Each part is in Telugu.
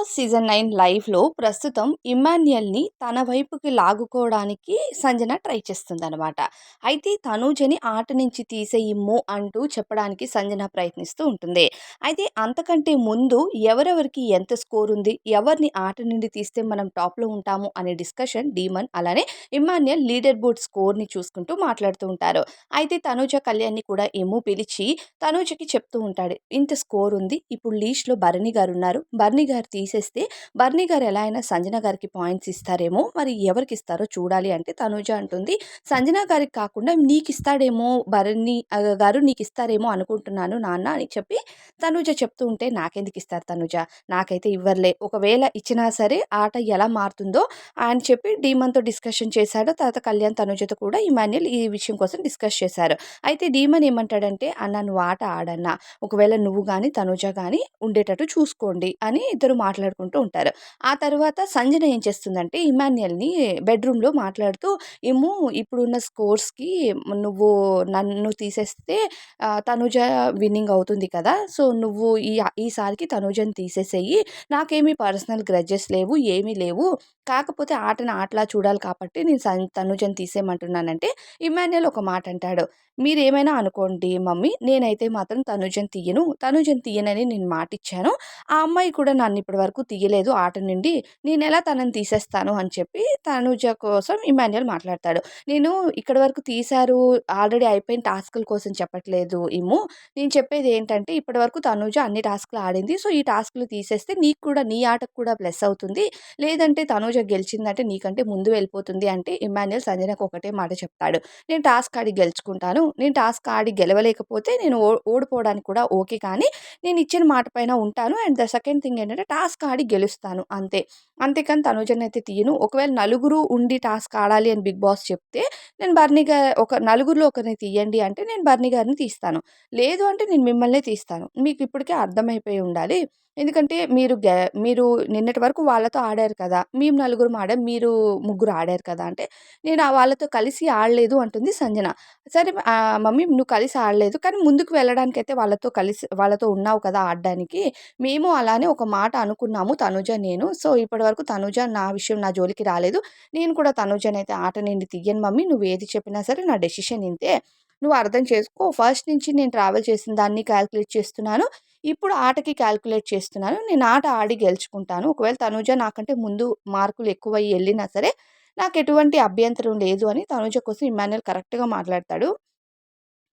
బాస్ సీజన్ నైన్ లైవ్లో ప్రస్తుతం ఇమాన్యుయల్ని తన వైపుకి లాగుకోవడానికి సంజన ట్రై చేస్తుందన్నమాట. అయితే తనూజని ఆట నుంచి తీసేయమ్ము అంటూ చెప్పడానికి సంజన ప్రయత్నిస్తూ ఉంటుంది. అయితే అంతకంటే ముందు ఎవరెవరికి ఎంత స్కోర్ ఉంది ఎవరిని ఆట నుండి తీస్తే మనం టాప్లో ఉంటాము అనే డిస్కషన్ డీమన్ అలానే ఇమాన్యుయల్ లీడర్ బోర్డ్ స్కోర్ని చూసుకుంటూ మాట్లాడుతూ ఉంటారు. అయితే తనూజ కళ్యాణ్ని కూడా ఎమ్ము పిలిచి తనూజకి చెప్తూ ఉంటాడు ఇంత స్కోర్ ఉంది ఇప్పుడు లీస్ట్లో భరణి గారు ఉన్నారు భరణి గారు తీసేస్తే బర్నీ గారు ఎలా అయినా సంజన గారికి పాయింట్స్ ఇస్తారేమో మరి ఎవరికి ఇస్తారో చూడాలి అంటే తనుజ అంటుంది. సంజన గారికి కాకుండా నీకు ఇస్తాడేమో భరణి గారు నీకు ఇస్తారేమో అనుకుంటున్నాను నాన్న అని చెప్పి తనుజ చెప్తూ ఉంటే నాకెందుకు ఇస్తారు తనుజ? నాకైతే ఇవ్వర్లే. ఒకవేళ ఇచ్చినా సరే ఆట ఎలా మారుతుందో అని చెప్పి డీమన్తో డిస్కషన్ చేశాడు. తర్వాత కళ్యాణ్ తనుజతో కూడా ఇమాన్యుల్ ఈ విషయం కోసం డిస్కస్ చేశారు. అయితే డీమన్ ఏమంటాడంటే అన్న నువ్వు ఆట ఆడన్నా. ఒకవేళ నువ్వు కానీ తనుజ కానీ ఉండేటట్టు చూసుకోండి అని ఇద్దరు మాట్లాడుకుంటూ ఉంటారు. ఆ తర్వాత సంజన ఏం చేస్తుందంటే ఇమాన్యుయల్ని బెడ్రూమ్లో మాట్లాడుతూ ఏమో ఇప్పుడున్న స్కోర్స్కి నువ్వు నన్ను తీసేస్తే తనుజ విన్నింగ్ అవుతుంది కదా సో నువ్వు ఈ ఈసారికి తనుజని తీసేసేయి. నాకేమీ పర్సనల్ గ్రడ్జెస్ లేవు ఏమీ లేవు. కాకపోతే ఆటను ఆటలా చూడాలి కాబట్టి నేను సన్ తనుజని తీసేయమంటున్నానంటే ఇమాన్యుయల్ ఒక మాట అంటాడు. మీరు ఏమైనా అనుకోండి మమ్మీ నేనైతే మాత్రం తనుజని తీయను. తనుజని తీయనని నేను మాట ఇచ్చాను ఆ అమ్మాయి కూడా నన్ను ఇప్పటి వరకు తీయలేదు. ఆట నుండి నేను ఎలా తనని తీసేస్తాను అని చెప్పి తనుజ కోసం ఇమాన్యుయల్ మాట్లాడతాడు. నేను ఇక్కడి వరకు తీశారు ఆల్రెడీ అయిపోయిన టాస్కుల కోసం చెప్పట్లేదు ఇము నేను చెప్పేది ఏంటంటే ఇప్పటి వరకు తనుజ అన్ని టాస్క్లు ఆడింది. సో ఈ టాస్క్లు తీసేస్తే నీకు కూడా నీ ఆటకు కూడా ప్లస్ అవుతుంది. లేదంటే తనుజ గెలిచిందంటే నీకంటే ముందు వెళ్ళిపోతుంది అంటే ఇమాన్యుయల్ సంజనకు ఒకటే మాట చెప్తాడు. నేను టాస్క్ ఆడి గెలుచుకుంటాను. నేను టాస్క్ ఆడి గెలవలేకపోతే నేను ఓడిపోవడానికి కూడా ఓకే. కానీ నేను ఇచ్చిన మాట పైన ఉంటాను. అండ్ ద సెకండ్ థింగ్ ఏంటంటే టాస్క్ ఆడి గెలుస్తాను. అంతే. అంతేకాని తనుజని అయితే తీయను. ఒకవేళ నలుగురు ఉండి టాస్క్ ఆడాలి అని బిగ్ బాస్ చెప్తే నేను బర్నీ గారు ఒక నలుగురిలో ఒకరిని తీయండి అంటే నేను బర్నీ గారిని తీస్తాను. లేదు అంటే నేను మిమ్మల్నే తీస్తాను. మీకు ఇప్పటికే అర్థమైపోయి ఉండాలి. ఎందుకంటే మీరు గ్యా మీరు నిన్నటి వరకు వాళ్ళతో ఆడారు కదా. మేము నలుగురు ఆడాం. మీరు ముగ్గురు ఆడారు కదా అంటే నేను వాళ్ళతో కలిసి ఆడలేదు అంటుంది సంజన. సరే మమ్మీ నువ్వు కలిసి ఆడలేదు. కానీ ముందుకు వెళ్ళడానికైతే వాళ్ళతో కలిసి వాళ్ళతో ఉన్నావు కదా ఆడడానికి. మేము అలానే ఒక మాట అనుకున్నాము తనుజ నేను. సో ఇప్పటి వరకు తనుజ నా విషయం నా జోలికి రాలేదు. నేను కూడా తనుజనైతే ఆట నుండి తీయను మమ్మీ. నువ్వు ఏది చెప్పినా సరే నా డెసిషన్ ఇంతే. నువ్వు అర్థం చేసుకో. ఫస్ట్ నుంచి నేను ట్రావెల్ చేసిన దాన్ని క్యాల్కులేట్ చేస్తున్నాను. ఇప్పుడు ఆటకి క్యాల్కులేట్ చేస్తున్నాను. నేను ఆట ఆడి గెలుచుకుంటాను. ఒకవేళ తనుజ నాకంటే ముందు మార్కులు ఎక్కువ వెళ్ళినా సరే నాకు ఎటువంటి అభ్యంతరం లేదు అని తనుజ కోసం ఇమాన్యుల్ కరెక్ట్గా మాట్లాడతాడు.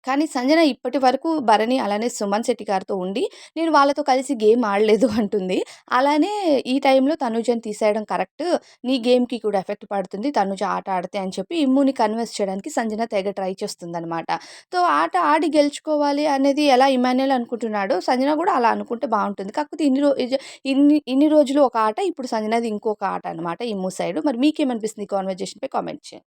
కానీ సంజన ఇప్పటి వరకు భరణి అలానే సుమన్ శెట్టి గారితో ఉండి నేను వాళ్ళతో కలిసి గేమ్ ఆడలేదు అంటుంది. అలానే ఈ టైంలో తనుజని తీసేయడం కరెక్ట్. నీ గేమ్కి కూడా ఎఫెక్ట్ పడుతుంది. తనుజ ఆట ఆడితే అని చెప్పి ఇమ్ముని కన్విన్స్ చేయడానికి సంజన తెగ ట్రై చేస్తుంది అనమాట సో ఆట ఆడి గెలుచుకోవాలి అనేది ఎలా ఇమాన్యుల్ అనుకుంటున్నాడో సంజన కూడా అలా అనుకుంటే బాగుంటుంది. కాకపోతే ఇన్ని రోజు ఇన్ని ఇన్ని రోజులు ఒక ఆట ఇప్పుడు సంజనది ఇంకొక ఆట అనమాట ఇమ్ము సైడ్. మరి మీకేమనిపిస్తుంది కాన్వర్జేషన్పై కామెంట్ చేయండి.